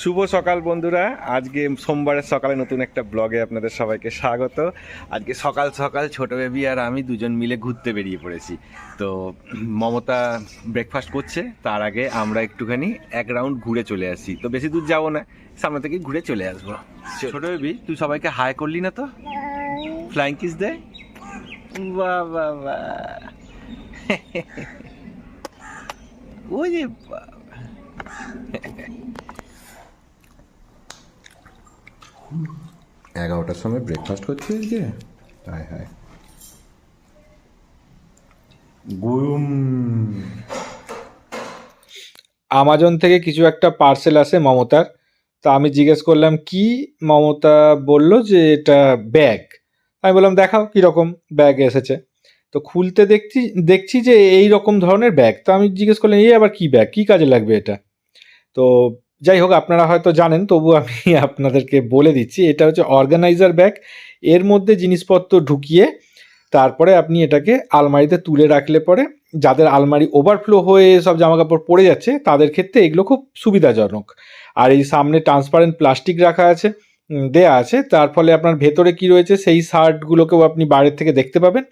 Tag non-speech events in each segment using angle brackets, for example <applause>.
শুভ সকাল বন্ধুরা। আজকে সোমবারের সকালে নতুন একটা ব্লগে আপনাদের সবাইকে স্বাগত। আজকে সকাল সকাল ছোট বেবি আর আমি দুজন মিলে ঘুরতে বেরিয়ে পড়েছি। তো মমতা ব্রেকফাস্ট করছে, তার আগে আমরা একটুখানি এক রাউন্ড ঘুরে চলে আসি। তো বেশি দূর যাব না, সামনে থেকে ঘুরে চলে আসব। ছোট বেবি, তুই সবাইকে হাই করলি না তো? ফ্লাইং কিস দে। বাহ <laughs> ওই যে বাবা। এগারোটার সময় ব্রেকফাস্ট করছি আজকে হায় হায়। আমাজন থেকে কিছু একটা পার্সেল আসে মমতার। তা আমি জিজ্ঞেস করলাম, কি? মমতা বলল যে, এটা ব্যাগ আমি বললাম, দেখাও কীরকম ব্যাগ এসেছে। তো খুলতে দেখছি দেখছি যে এই রকম ধরনের ব্যাগ তো আমি জিজ্ঞেস করলাম এই আবার কি ব্যাগ কি কাজে লাগবে এটা? তো যাই হোক আপনারা হয়তো জানেন, তবু আমি <laughs> আপনাদেরকে বলে দিচ্ছি, এটা হচ্ছে অর্গানাইজার ব্যাগ এর মধ্যে জিনিসপত্র ঢুকিয়ে তারপরে আপনি এটাকে আলমারিতে তুলে রাখলে পরে যাদের আলমারি ওভারফ্লো হয়ে সব জামাকাপড় পড়ে যাচ্ছে, তাদের ক্ষেত্রে এগুলো খুব সুবিধাজনক। আর এই সামনে ট্রান্সপারেন্ট প্লাস্টিক রাখা আছে দেয়া আছে, তার ফলে আপনার ভেতরে কি রয়েছে, সেই শার্টগুলোকেও আপনি বাইরের থেকে দেখতে পাবেন।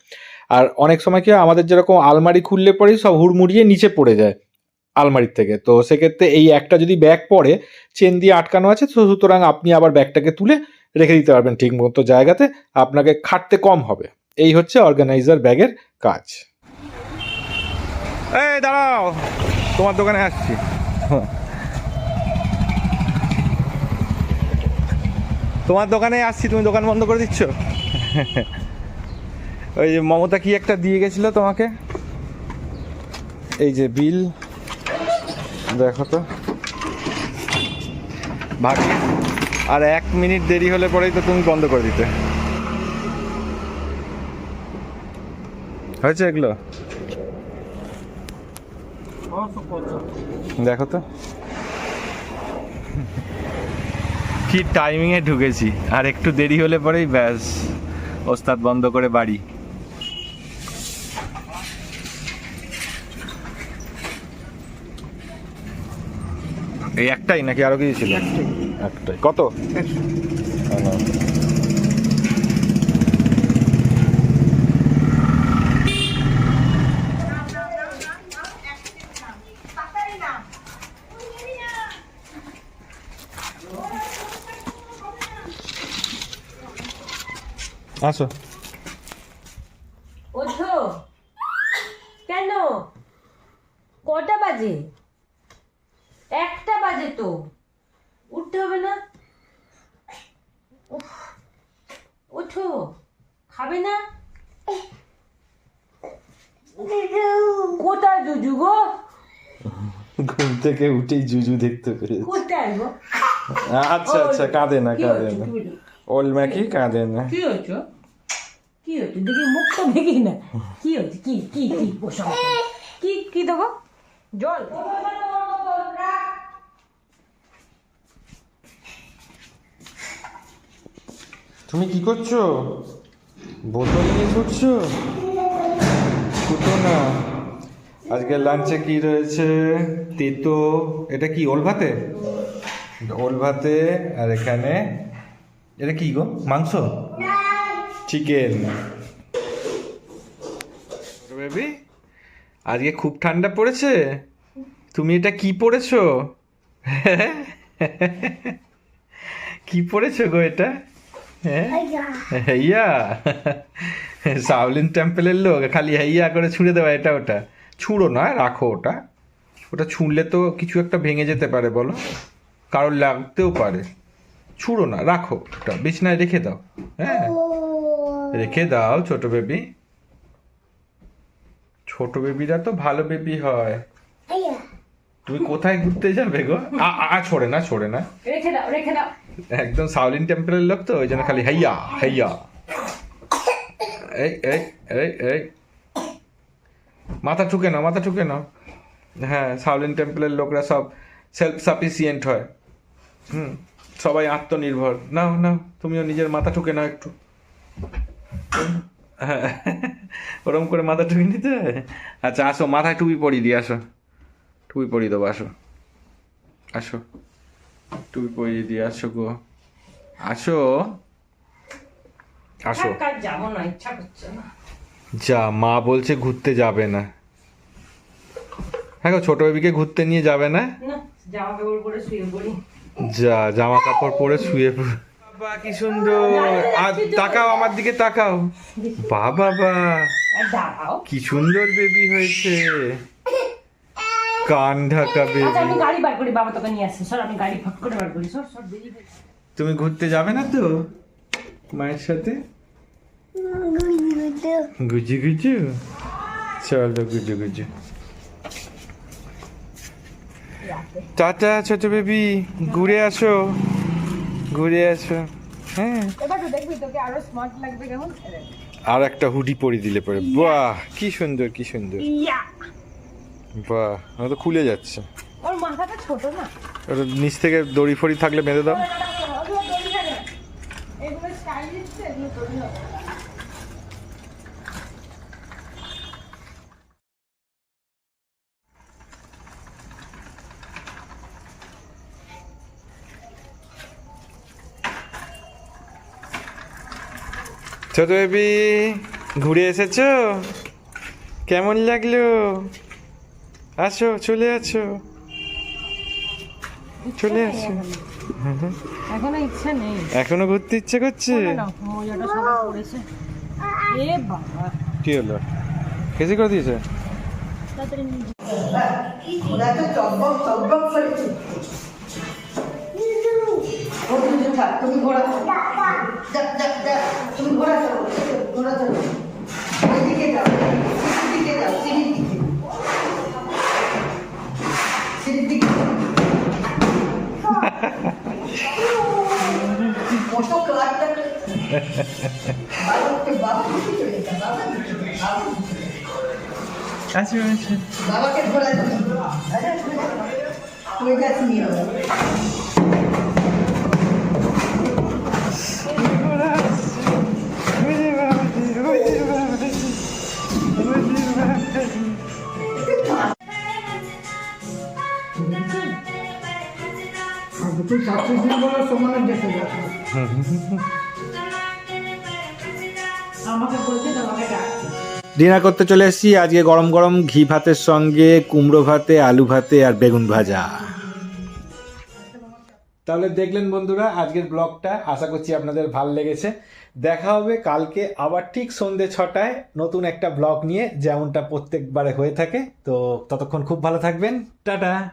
আর অনেক সময় কি আমাদের যেরকম আলমারি খুললে পরেই সব হুড়মুড়িয়ে নিচে পড়ে যায়। আলমারির থেকে। তো সেক্ষেত্রে এই একটা যদি ব্যাগ পড়ে চেন দিয়ে আটকানো আছে, তো সুতরাং আপনি আবার ব্যাগটাকে তুলে রেখে দিতে পারবেন ঠিক মতো জায়গাতে, আপনাকে খাটতে কম হবে। এই হচ্ছে অর্গানাইজার ব্যাগের কাজ। এই, দাঁড়াও, তোমার দোকানে আসছি। তোমার দোকানে আসছি, তুমি দোকান বন্ধ করে দিচ্ছ? ওই যে মমতা কি একটা দিয়ে গেছিল তোমাকে? এই যে বিল দেখো তো। ভাগ্য আর এক মিনিট দেরি হলে পরেই তো তুমি বন্ধ করে দিতে। হয়েছে এগুলো? দেখো তো। কি টাইমিংয়ে ঢুকেছি। আর একটু দেরি হলে পরেই ব্যাস, ওস্তাদ বন্ধ করে বাড়ি। এই একটাই নাকি আরও কিছু ছিল? একটাই। কত? না। আসো ওঠো কেন কটা বাজে একটা বাজে তো উঠতে হবে না? ওঠো খাবে না? কোথায় জুজু গো? ঘুম থেকে উঠেই জুজু দেখতে পেরেছি। কোথায় গো? আচ্ছা আচ্ছা কাঁদে না কাঁদে না? ওল ম্যাকি কাঁদে না। কি হচ্ছে কি হচ্ছে দেখি মুখটা দেখি না। কি হচ্ছে কি কি কি? কি কি দেবো? জল। তুমি কি করছ? বোতল নিয়ে ছুটছো ছুটো না। আজকে লাঞ্চে কি রয়েছে? তেতো। এটা কি, ওল ভাতে? ওল ভাতে, আর এখানে, এটা কি গো? মাংস? চিকেন। বেবি, আজকে খুব ঠান্ডা পড়েছে? তুমি এটা কি পড়েছো? <laughs> কি পড়েছো গো এটা? হেইয়া? সাউলিন টেম্পলের লোক খালি হেইয়া করে ছুঁড়ে দেওয়া এটা ওটা। ছুঁড়ো না রাখো ওটা। ওটা ছুঁড়লে তো কিছু একটা ভেঙে যেতে পারে বলো। কারোর লাগতেও পারে। ছুঁড়ো না রাখো ওটা। বিছনায় রেখে দাও। হ্যাঁ? রেখে দাও ছোট বেবি। ছোট বেবিরা তো ভালো বেবি হয়। তুমি কোথায় ঘুরতে যাবে গো? আ আ, আ না ছড়ে না। রেখে দাও রেখে দাও। একদম সাউলিন টেম্পলের লোক তো ওই জন্য খালি হাইয়া হাইয়া। এই এই এই এই। মাথা ঠুকে নাও, মাথা ঠুকে নাও। হ্যাঁ সাউলিন টেম্পলের লোকরা সব সেলফ সাফিসিয়েন্ট হয়। হুম, সবাই আত্মনির্ভর। নাও নাও, তুমিও নিজের মাথা ঠুকে নাও একটু। হ্যাঁ ওরম করে মাথা ঠুকে নিতে? আচ্ছা আসো, মাথায় টুপি পরিয়ে দিই আসো। টুপি পরিয়ে দেবো, আসো। আসো। টুপি পরিয়ে দিয়ে আসো গো। আসো। আসো। যাব না ইচ্ছা করছে না। যা মা বলছে ঘুরতে যাবে না। হ্যাঁ গো, ছোট বেবিকে ঘুরতে নিয়ে যাবে না? না জামা কাপড় পরে শুয়ে পড়ি। যা জামা কাপড় পরে শুয়ে বাবা কি সুন্দর। আর তাকাও আমার দিকে তাকাও। বাবা। বা কি সুন্দর বেবি হয়েছে। কান ঢাকা বেবি আমি গাড়ি বার করি বাবা তোকে নিয়ে আসছি। সর আমি গাড়ি ফট করে বার করি। সর সর বেরিয়ে তুমি ঘুরতে যাবে না তো? মায়ের সাথে? গুজু গুজু। চলো গুজু গুজু। টাটা ছোট বেবি। ঘুরে আসো। ঘুরে আসো। হ্যাঁ। আরও একটা হুডি পরে দিলে পরে। বাহ কি সুন্দর কি সুন্দর। বাহ আমার তো খুলে যাচ্ছে। ওর মাথাটা ছোট না? ওটা নিচ থেকে দড়ি ফড়ি থাকলে বেঁধে দাও। ছোট বেবি ঘুরে এসেছ? কেমন লাগল? আসো চলে আসো। চলে আসো। এখনও। ইচ্ছা নেই। এখনও ঘুরতে ইচ্ছে করছে? কি হলো? কেজি করে দিয়েছে? তুমি তুমি লাগে বাবাকে বাবা দিকে চলে যা বাবা দিকে বাবা দিকে। আসো আসো বাবাকে ঘোড়া দিকে আরে তুই যাচ্ছি নিয়ে হবে তুই সাকসেস দিন বলে সমানে দেখে যাচ্ছে ডিনার করতে চলে এসেছি। আজকে গরম গরম ঘি ভাতের সঙ্গে, কুমড়ো ভাতে, আলু ভাতে আর বেগুন ভাজা। তাহলে দেখলেন বন্ধুরা, আজকের ব্লগটা আশা করছি আপনাদের ভালো লেগেছে। দেখা হবে কালকে আবার ঠিক সন্ধে ছটায় নতুন একটা ব্লগ নিয়ে, যেমনটা প্রত্যেকবারে হয়ে থাকে। তো ততক্ষণ খুব ভালো থাকবেন। টাটা।